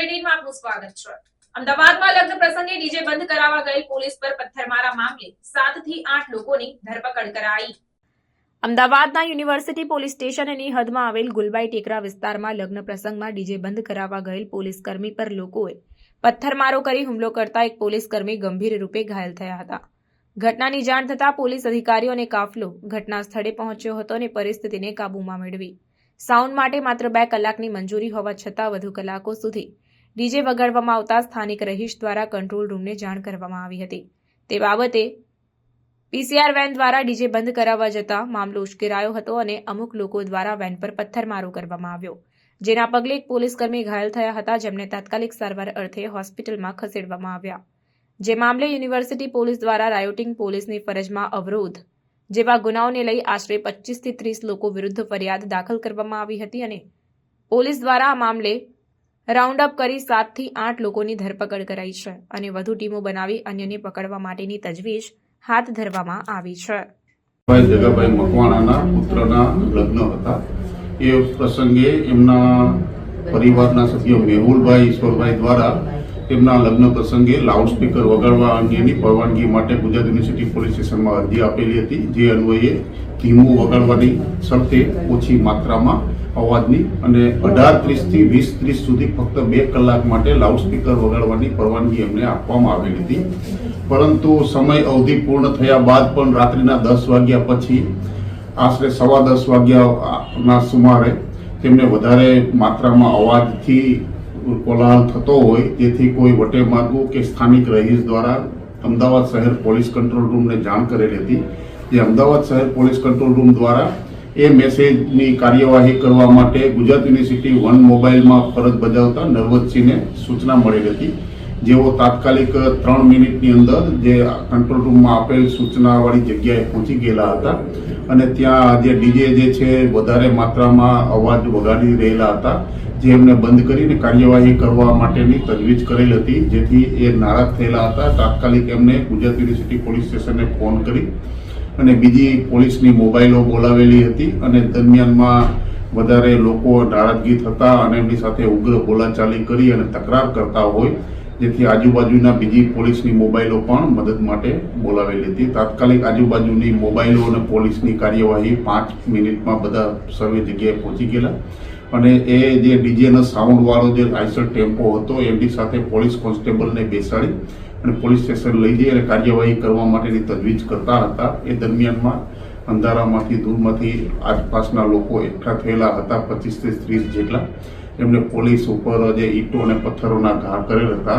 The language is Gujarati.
આપનું સ્વાગત છે. અમદાવાદમાં લગ્ન પ્રસંગે ડીજે બંધ કરાવવા ગઈ પોલીસ પર પથ્થરમારા મામલે સાતથી આઠ લોકોની ધરપકડ કરાઈ. અમદાવાદના યુનિવર્સિટી પોલીસ સ્ટેશનની હદમાં આવેલ ગુલબાઈ ટેકરા વિસ્તારમાં લગ્ન પ્રસંગમાં ડીજે બંધ કરાવવા ગયેલ પોલીસ પર લોકોએ પથ્થરમારો કરી હુમલો કરતા એક પોલીસ ગંભીર રૂપે ઘાયલ થયા હતા. ઘટનાની જાણ થતાં પોલીસ અધિકારીઓ અને કાફલો ઘટના સ્થળે પહોંચ્યો હતો અને પરિસ્થિતિને કાબૂમાં મેળવી. સાઉન્ડ માટે માત્ર બે કલાકની મંજૂરી હોવા છતાં વધુ કલાકો સુધી ડીજે વગાડવામાં આવતા સ્થાનિક રહીશ દ્વારા કંટ્રોલ રૂમને જાણ કરવામાં આવી હતી. તે બાબતે પીસીઆર વેન દ્વારા ડીજે બંધ કરાવવા જતા મામલો ઉશ્કેરાયો હતો અને અમુક લોકો દ્વારા વેન પર પથ્થરમારો કરવામાં આવ્યો, જેના પગલે એક પોલીસકર્મી ઘાયલ થયા હતા જેમને તાત્કાલિક સારવાર અર્થે હોસ્પિટલમાં ખસેડવામાં આવ્યા. જે મામલે યુનિવર્સિટી પોલીસ દ્વારા રાયોટિંગ પોલીસની ફરજમાં અવરોધ, જેવા ગુનાઓને લઈ આશરે પચીસથી ત્રીસ લોકો વિરુદ્ધ ફરિયાદ દાખલ કરવામાં આવી હતી અને પોલીસ દ્વારા આ મામલે રાઉન્ડ અપ કરી સાતથી આઠ લોકોની ધરપકડ કરાઈ છે અને વધુ ટીમો બનાવી અન્યને પકડવા માટેની તજવીજ હાથ ધરવામાં આવી છે. ભાઈ જગાભાઈ મકવાણાના પુત્રના લગ્ન હતા. એ પ્રસંગે એમના પરિવારના સભ્યો મેહુલભાઈ ઈશ્વરભાઈ દ્વારા તેમના લગ્ન પ્રસંગે લાઉડસ્પીકર વગાડવા અંગેની પરવાનગી માટે ગુજરાત યુનિવર્સિટી પોલીસ સ્ટેશનમાં અરજી આપેલી હતી. જે અન્વયે ધીમું વગાડવાની શરતે ઓછી માત્રામાં અવાજની અને અઢાર ત્રીસથી વીસ ત્રીસ સુધી ફક્ત બે કલાક માટે લાઉડસ્પીકર વગાડવાની પરવાનગી એમને આપવામાં આવેલી હતી. પરંતુ સમય અવધિ પૂર્ણ થયા બાદ પણ રાત્રિના દસ વાગ્યા પછી, આશરે સવા દસ વાગ્યાના સુમારે તેમને વધારે માત્રામાં અવાજથી કોલાહલ થતો હોય, તેથી કોઈ વટે માર્ગો કે સ્થાનિક રહીશ દ્વારા અમદાવાદ શહેર પોલીસ કંટ્રોલ રૂમને જાણ કરેલી હતી. જે અમદાવાદ શહેર પોલીસ કંટ્રોલ રૂમ દ્વારા એ મેસેજની કાર્યવાહી કરવા માટે ગુજરાત યુનિવર્સિટી વન મોબાઈલમાં ફરજ બજાવતા નરવતસિંહને સૂચના મળેલી હતી. જેઓ તાત્કાલિક ત્રણ મિનિટની અંદર જે કંટ્રોલ રૂમમાં આપેલ સૂચનાવાળી જગ્યાએ પહોંચી ગયેલા હતા અને ત્યાં જે ડીજે જે છે વધારે માત્રામાં અવાજ વગાડી રહેલા હતા, જે એમને બંધ કરીને કાર્યવાહી કરવા માટેની તજવીજ કરેલ હતી, જેથી એ નારાજ થયેલા હતા. તાત્કાલિક એમને ગુજરાત યુનિવર્સિટી પોલીસ સ્ટેશને ફોન કરી અને બીજી પોલીસની મોબાઈલો બોલાવેલી હતી અને દરમિયાનમાં વધારે લોકો નારાજગી થતા અને એમની સાથે ઉગ્ર બોલાચાલી કરી અને તકરાર કરતા હોય, જેથી આજુબાજુના બીજી પોલીસની મોબાઈલો પણ મદદ માટે બોલાવેલી હતી. તાત્કાલિક આજુબાજુની મોબાઈલો અને પોલીસની કાર્યવાહી પાંચ મિનિટમાં બધા સર્વે જગ્યાએ પહોંચી ગયેલા. અને એ જે ડીજેનો સાઉન્ડવાળો જે આઈસર ટેમ્પો હતો, એમની સાથે પોલીસ કોન્સ્ટેબલને બેસાડી અને પોલીસ સ્ટેશન લઈ જઈ અને કાર્યવાહી કરવા માટેની તજવીજ કરતા હતા. એ દરમિયાનમાં અંધારામાંથી દૂરમાંથી આસપાસના લોકો એકઠા થયેલા હતા પચીસથી ત્રીસ જેટલા. એમને પોલીસ ઉપર જે ઈંટો અને પથ્થરોના ઘા કરેલ હતા.